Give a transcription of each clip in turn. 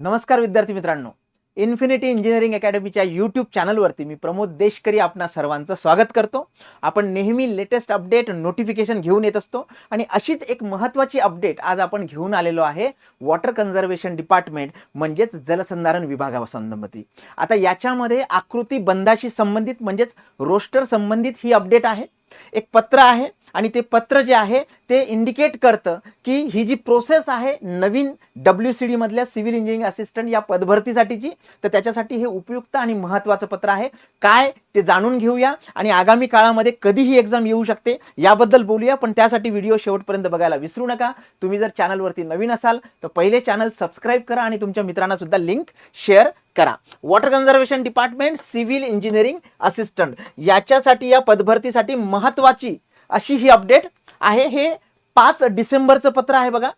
नमस्कार विद्यार्थी मित्रांनो. इन्फिनिटी इंजिनिअरिंग अकॅडमीच्या यूट्यूब चॅनलवरती मी प्रमोद देशकरी आपणा सर्वांचं स्वागत करतो. आपण नेहमी लेटेस्ट अपडेट नोटिफिकेशन घेऊन येत असतो आणि अशीच एक महत्त्वाची अपडेट आज आपण घेऊन आलेलो आहे वॉटर कन्झर्वेशन डिपार्टमेंट म्हणजेच जलसंधारण विभागासंबंधी. आता याच्यामध्ये आकृती बंधाशी संबंधित म्हणजेच रोस्टर संबंधित ही अपडेट आहे. एक पत्र आहे आणि ते पत्र जे आहे ते इंडिकेट करतं की ही जी प्रोसेस आहे नवीन डब्ल्यू सी डीमधल्या सिव्हिल इंजिनिअरिंग असिस्टंट या पदभरतीसाठीची तर त्याच्यासाठी हे उपयुक्त आणि महत्त्वाचं पत्र आहे. काय ते जाणून घेऊया आणि आगामी काळामध्ये कधी ही एक्झाम येऊ शकते याबद्दल बोलूया पण त्यासाठी व्हिडिओ शेवटपर्यंत बघायला विसरू नका. तुम्ही जर चॅनलवरती नवीन असाल तर पहिले चॅनल सबस्क्राईब करा आणि तुमच्या मित्रांना सुद्धा लिंक शेअर करा. Water conservation department civil engineering assistant याच्यासाठी या पदभरतीसाठी महत्त्वाची अशी ही अपडेट आहे. हे पाच डिसेंबरचं पत्र आहे बघा.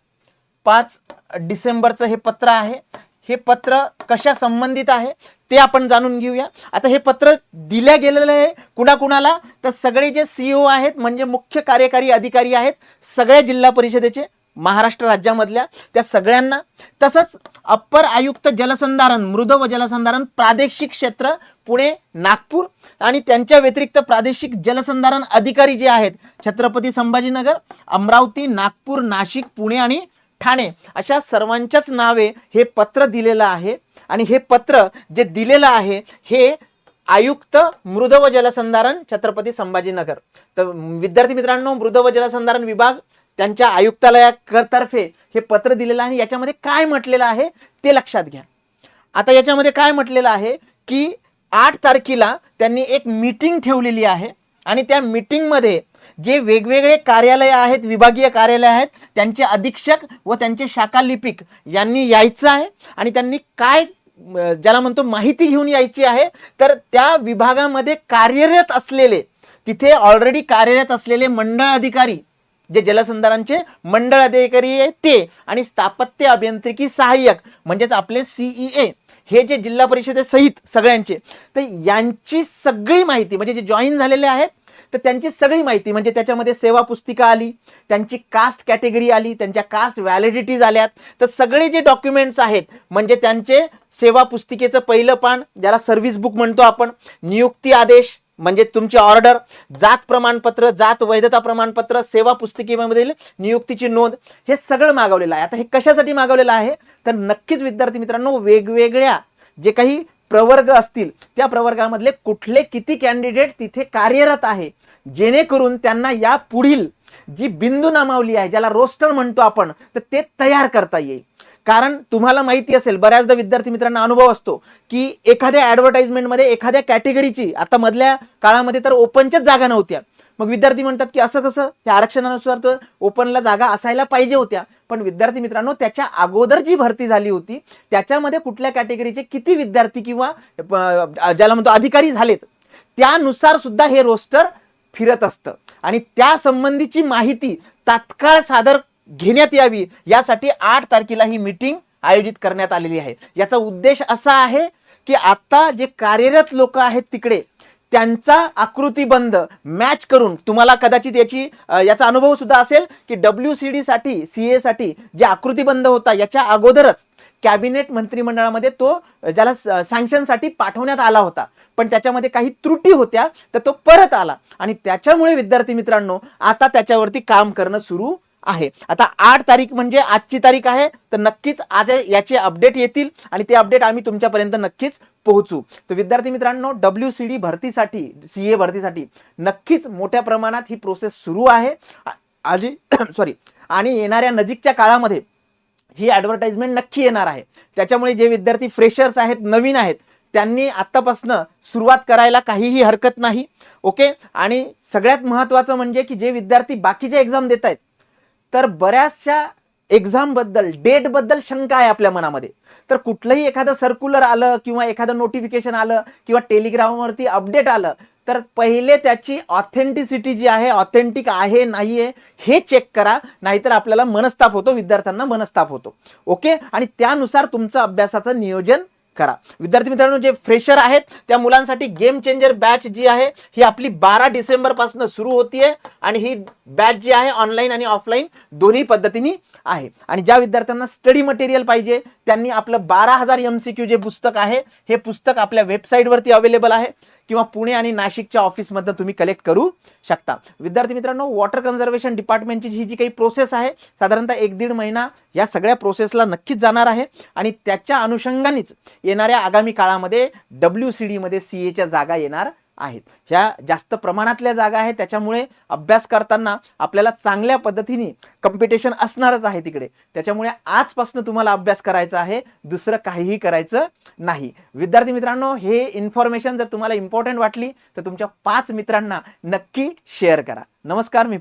पाच डिसेंबरचं हे पत्र आहे. हे पत्र कशा संबंधित आहे ते आपण जाणून घेऊया. आता हे पत्र दिल्या गेलेलं आहे कुणाकुणाला? तर सगळे जे सीईओ आहेत म्हणजे मुख्य कार्यकारी अधिकारी आहेत सगळ्या जिल्हा परिषदेचे महाराष्ट्र राज्यामधल्या त्या सगळ्यांना. तसंच अप्पर आयुक्त जलसंधारण मृद व जलसंधारण प्रादेशिक क्षेत्र पुणे नागपूर आणि त्यांच्या व्यतिरिक्त प्रादेशिक जलसंधारण अधिकारी जे आहेत छत्रपती संभाजीनगर अमरावती नागपूर नाशिक पुणे आणि ठाणे अशा सर्वांच्याच नावे हे पत्र दिलेलं आहे. आणि हे पत्र जे दिलेलं आहे हे आयुक्त मृद व जलसंधारण छत्रपती संभाजीनगर. तर विद्यार्थी मित्रांनो मृद व जलसंधारण विभाग त्यांच्या आयुक्तालयातर्फे हे पत्र दिलेलं आहे. आणि याच्यामध्ये काय म्हटलेलं आहे ते लक्षात घ्या. आता याच्यामध्ये काय म्हटलेलं आहे की आठ तारखेला त्यांनी एक मीटिंग ठेवलेली आहे आणि त्या मीटिंगमध्ये जे वेगवेगळे कार्यालय आहेत विभागीय कार्यालय आहेत त्यांचे अधीक्षक व त्यांचे शाखा लिपिक यांनी यायचं आहे आणि त्यांनी काय ज्याला म्हणतो माहिती घेऊन यायची आहे तर त्या विभागामध्ये कार्यरत असलेले तिथे ऑलरेडी कार्यरत असलेले मंडळ अधिकारी जे जलसंधारणचे मंडळ अधिकारी आहे ते आणि स्थापत्य अभियांत्रिकी सहाय्यक म्हणजेच आपले सीईए हे जे जिल्हा परिषदेसहित सगळ्यांचे तर यांची सगळी माहिती म्हणजे जे जॉईन झालेले आहेत तर त्यांची सगळी माहिती म्हणजे त्याच्यामध्ये सेवा पुस्तिका आली त्यांची कास्ट कॅटेगरी आली त्यांच्या कास्ट व्हॅलिडिटीज आल्यात तर सगळे जे डॉक्युमेंट्स आहेत म्हणजे त्यांचे सेवा पुस्तिकेचं पहिलं पान ज्याला सर्व्हिस बुक म्हणतो आपण नियुक्ती आदेश म्हणजे तुमची ऑर्डर जात प्रमाणपत्र जात वैधता प्रमाणपत्र सेवा पुस्तिकेमधील नियुक्तीची नोंद हे सगळं मागवलेलं आहे. आता हे कशासाठी मागवलेलं आहे? तर नक्कीच विद्यार्थी मित्रांनो वेगवेगळ्या जे काही प्रवर्ग असतील त्या प्रवर्गामधले कुठले किती कॅन्डिडेट तिथे कार्यरत आहे जेणेकरून त्यांना या पुढील जी बिंदू नामावली आहे ज्याला रोस्टर म्हणतो आपण तर ते तयार करता येईल. कारण तुम्हाला माहिती असेल बऱ्याचदा विद्यार्थी मित्रांना अनुभव असतो की एखाद्या ॲडव्हर्टाइजमेंटमध्ये एखाद्या कॅटेगरीची आता मधल्या काळामध्ये तर ओपनच्याच जागा नव्हत्या. मग विद्यार्थी म्हणतात की असं कसं? त्या आरक्षणानुसार तर ओपनला जागा असायला पाहिजे होत्या. पण विद्यार्थी मित्रांनो त्याच्या अगोदर जी भरती झाली होती त्याच्यामध्ये कुठल्या कॅटेगरीचे किती विद्यार्थी किंवा ज्याला म्हणतो अधिकारी झालेत त्यानुसार सुद्धा हे रोस्टर फिरत असतं. आणि त्या संबंधीची माहिती तात्काळ सादर घेण्यात यावी. यासाठी आठ तारखेला ही मीटिंग आयोजित करण्यात आलेली आहे. याचा उद्देश असा आहे की आता जे कार्यरत लोक आहेत तिकडे त्यांचा आकृतीबंध मॅच करून तुम्हाला कदाचित याची याचा अनुभव सुद्धा असेल की डब्ल्यू सी डी साठी सी ए साठी जे आकृतीबंध होता याच्या अगोदरच कॅबिनेट मंत्रिमंडळामध्ये तो ज्याला सँक्शनसाठी पाठवण्यात आला होता. पण त्याच्यामध्ये काही त्रुटी होत्या तर तो परत आला. आणि त्याच्यामुळे विद्यार्थी मित्रांनो आता त्याच्यावरती काम करणं सुरू आहे. आता आठ तारीख म्हणजे आजची तारीख आहे तर नक्कीच आज याचे अपडेट येतील आणि ते अपडेट आम्ही तुमच्यापर्यंत नक्कीच पोहोचू. तर विद्यार्थी मित्रांनो डब्ल्यू सी डी भरतीसाठी सी ए भरतीसाठी नक्कीच मोठ्या प्रमाणात ही प्रोसेस सुरू आहे. आणि सॉरी आणि येणाऱ्या नजीकच्या काळामध्ये ही ॲडव्हर्टाइजमेंट नक्की येणार आहे. त्याच्यामुळे जे विद्यार्थी फ्रेशर्स आहेत नवीन आहेत त्यांनी आत्तापासनं सुरुवात करायला काहीही हरकत नाही. ओके? आणि सगळ्यात महत्त्वाचं म्हणजे की जे विद्यार्थी बाकीचे एक्झाम देत आहेत तर बऱ्याचशा एक्झामबद्दल डेटबद्दल शंका आहे आपल्या मनामध्ये. तर कुठलंही एखादं सर्क्युलर आलं किंवा एखादं नोटिफिकेशन आलं किंवा टेलिग्रामवरती अपडेट आलं तर पहिले त्याची ऑथेंटिसिटी जी आहे ऑथेंटिक आहे नाही आहे हे चेक करा नाहीतर आपल्याला मनस्ताप होतो विद्यार्थ्यांना मनस्ताप होतो. ओके आणि त्यानुसार तुमचं अभ्यासाचं नियोजन करा. विद्यार्थी मित्रांनो जे फ्रेशर आहेत त्या मुलांसाठी गेम चेंजर बॅच जी आहे ही आपली बारा डिसेंबरपासून सुरू होतीये आणि ही बॅच जी आहे ऑनलाईन आणि ऑफलाईन दोन्ही पद्धतीने आहे. आणि ज्या विद्यार्थ्यांना स्टडी मटेरियल पाहिजे त्यांनी आपलं बारा हजार एम सी क्यू जे पुस्तक आहे हे पुस्तक आपल्या वेबसाईटवरती अवेलेबल आहे किंवा पुणे आणि नाशिकच्या ऑफिसमधनं तुम्ही कलेक्ट करू शकता. विद्यार्थी मित्रांनो वॉटर कन्झर्वेशन डिपार्टमेंटची ही जी काही प्रोसेस आहे साधारणतः एक दीड महिना या सगळ्या प्रोसेसला नक्कीच जाणार आहे. आणि त्याच्या अनुषंगानेच येणाऱ्या आगामी काळामध्ये डब्ल्यू सी डीमध्ये सी एच्या जागा येणार आहेत. ह्या जास्त प्रमाणातल्या जागा आहेत त्याच्यामुळे अभ्यास करताना आपल्याला चांगल्या पद्धतीने कॉम्पिटिशन असणारच आहे तिकडे. त्याच्यामुळे आजपासून तुम्हाला अभ्यास करायचा आहे दुसरं काहीही करायचं नाही. विद्यार्थी मित्रांनो हे इन्फॉर्मेशन जर तुम्हाला इम्पॉर्टंट वाटली तर तुमच्या पाच मित्रांना नक्की शेअर करा. नमस्कार मी